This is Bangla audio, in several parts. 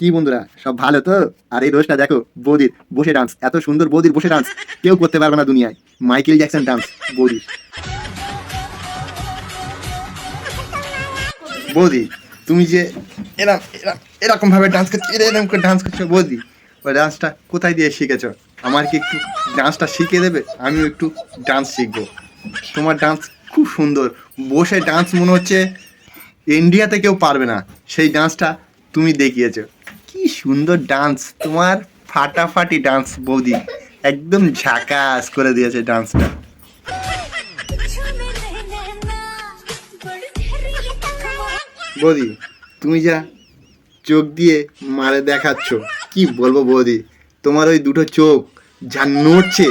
কি বন্ধুরা, সব ভালো তো? আর এই রোজটা দেখো, বৌদির বসে ডান্স এত সুন্দর বৌদির বসে ডান্স কেউ করতে পারবে না দুনিয়ায়। মাইকেল জ্যাকসন ডান্স বৌদির। বৌদি, তুমি যে এরম এরকম ভাবে ডান্স করছ, এরকম করে ডান্স করছ, বৌদি, ওই ডান্সটা কোথায় দিয়ে শিখেছো? আমার কি একটু ডান্সটা শিখিয়ে দেবে? আমিও একটু ডান্স শিখব। তোমার ডান্স খুব সুন্দর। বসে ডান্স মনে হচ্ছে ইন্ডিয়াতে কেউ পারবে না। সেই ডান্সটা তুমি দেখিয়েছো। কি সুন্দর ডান্স তোমার ফাটাফাটি ডান্স বৌদি। একদম ঝাকাস করে দিয়েছে ডান্সটা বৌদি, তুমি যা চোখ দিয়ে মারে দেখাচ্ছ, কি বলব বৌদি? তোমার ওই দুটো চোখ যা নড়ছে,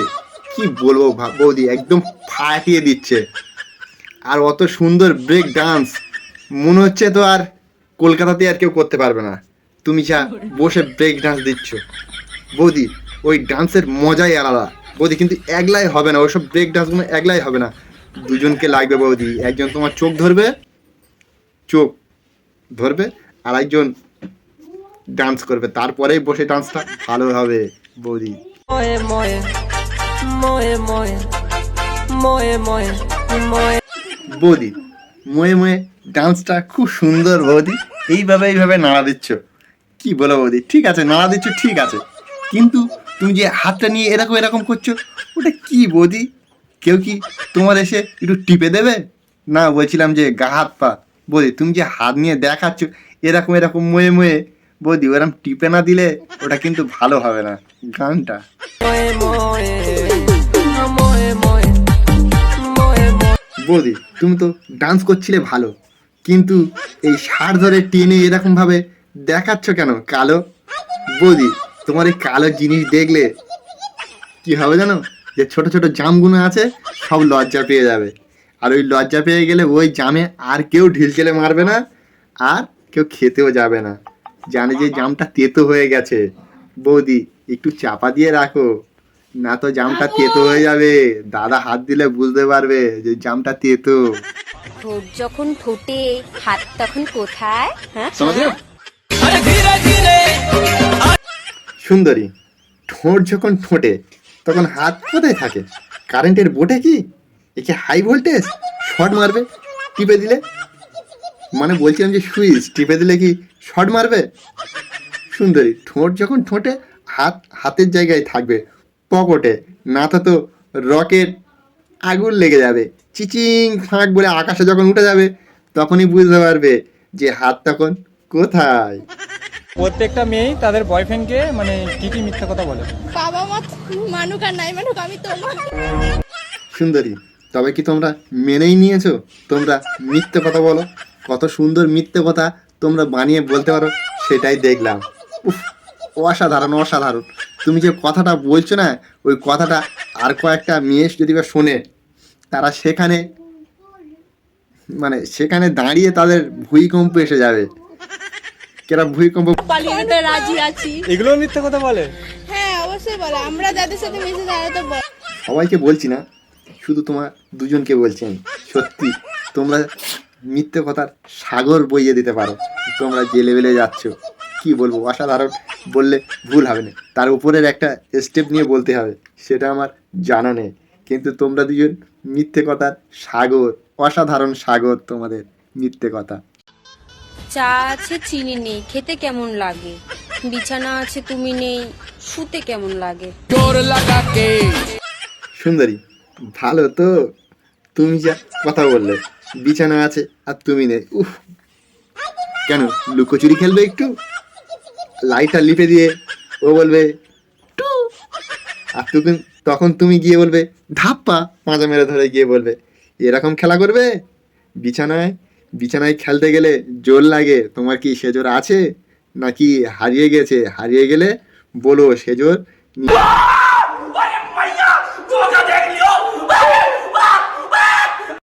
কি বলব বৌদি, একদম ফাটিয়ে দিচ্ছে। আর অত সুন্দর ব্রেক ডান্স মনে হচ্ছে তো আর কলকাতাতে আর কেউ করতে পারবে না। তুমি যা বসে ব্রেক ডান্স দিচ্ছ। বৌদি ওই ডান্সের মজাই আলাদা। বৌদি কিন্তু একলাই হবে না ওইসব ব্রেক ডান্সগুলো একলাই হবে না। দুজনকে লাগবে বৌদি একজন তোমার চোখ ধরবে চোখ ধরবে আর একজন ডান্স করবে। তারপরেই বসে ডান্সটা ভালো হবে বৌদি. বৌদি ময়ে ময়ে ডান্সটা খুব সুন্দর বৌদি। এইভাবে এইভাবে নাড়া দিচ্ছ। কি বলো বৌদি? ঠিক আছে, নাড়া দিচ্ছ, ঠিক আছে। কিন্তু তুমি যে হাতটা নিয়ে এরকম এরকম করছ, ওটা কি বৌদি? কেউ কি তোমার এসে একটু টিপে দেবে? না, বলছিলাম যে গা, হাত, পা। বৌদি, তুমি যে হাত নিয়ে দেখাচ্ছ, এরকম এরকম ময়ে ময়ে, বৌদি ওরকম টিপে না দিলে ওটা কিন্তু ভালো হবে না। গানটা. বৌদি, তুমি তো ডান্স করছিলে ভালো, কিন্তু এই সার ধরে টেনে এরকম ভাবে দেখাচ্ছ কেন? কালো? বৌদি তোমার এই কালো জিনিস দেখলে কি হবে জানো? যে ছোট ছোট জামগুলো আছে সব লজ্জা পেয়ে যাবে। আর ওই লজ্জা পেয়ে গেলে ওই জামে আর কেউ ঢিল চেলে মারবে না আর কেউ খেতেও যাবে না। জানে যে জামটা তেতো হয়ে গেছে। বৌদি একটু চাপা দিয়ে রাখো। না তো জামটা তেতো হয়ে যাবে। দাদা হাত দিলে বুঝতে পারবে যে জামটা তেতো। ঠোঁট যখন ঠোঁটে হাত তখন কোথায়? হ্যাঁ? সুন্দরী, ঠোঁট যখন ঠোঁটে তখন হাত কোথায় থাকে? কারেন্টের বোটে কি? একে হাই ভোল্টেজ শর্ট মারবে? টিপে দিলে? মানে বলছিলাম যে সুইচ, টিপে দিলে কি শর্ট মারবে? সুন্দরী, ঠোঁট যখন ঠোঁটে হাত, হাতের জায়গায় থাকবে, পকেটে। না তো তো রকেট আগুন লেগে যাবে। চিচিং, ফাঁক বলে আকাশে যখন উঠে যাবে, তখনই বুঝতে পারবে যে হাত তখন কোথায়। প্রত্যেকটা মেয়েই তাদের বয়ফ্রেন্ডকে মানে কি কি মিথ্যা কথা বলে? বাবা মা মানুক আর নাই মানুক আমি তোমার সুন্দরী তবে কি তোমরা মেনেই নিয়েছো? তোমরা মিথ্যে কথা বলো। কত সুন্দর মিথ্যে কথা তোমরা বানিয়ে বলতে পারো সেটাই দেখলাম। উফ অসাধারণ অসাধারণ। তুমি যে কথাটা বলছো না ওই কথাটা আর কয়েকটা মেয়ে যদি বা শোনে তারা সেখানে মানে সেখানে দাঁড়িয়ে তাদের ভূমিকম্প এসে যাবে। কেরা ভূমিকম্প? পালিয়ে যেতে রাজি আছি। এগুলো মিথ্যা কথা বলে? হ্যাঁ অবশ্যই বলে। আমরা যাদের সাথে মিশে তারা তো বলে। সবাইকে বলছি না শুধু তোমার দুজনকে বলছি আমি। সত্যি তোমরা মিথ্যে কথার সাগর বইয়ে দিতে পারো। তোমরা যে লেভেলে যাচ্ছ কি বলব? অসাধারণ। বললে ভুল হবে না। তার উপরের একটা স্টেপ নিয়ে বলতে হবে সেটা আমার জানা নেই। কিন্তু তোমরা দুজন মিথ্যে কথার সাগর অসাধারণ সাগর তোমাদের মিথ্যে কথা। চা আছে চিনি নেই। খেতে কেমন লাগে? বিছানা আছে তুমি নেই। শুতে কেমন লাগে? সুন্দরী ভালো তো। তুমি যা কথা বললে বিছানা আছে আর তুমি নেই। উফ। কেন লুকোচুরি খেলবে একটু? লাইটটা লিপে দিয়ে ও বলবে টু। আর তুমি তখন তুমি গিয়ে বলবে ধাপ্পা। পাঁচা মেরে ধরে গিয়ে বলবে এরকম খেলা করবে? বিছানায় বিছানায় খেলতে গেলে জোর লাগে? তোমার কি সেজোর আছে? নাকি হারিয়ে গেছে? হারিয়ে গেলে বলো সেজোর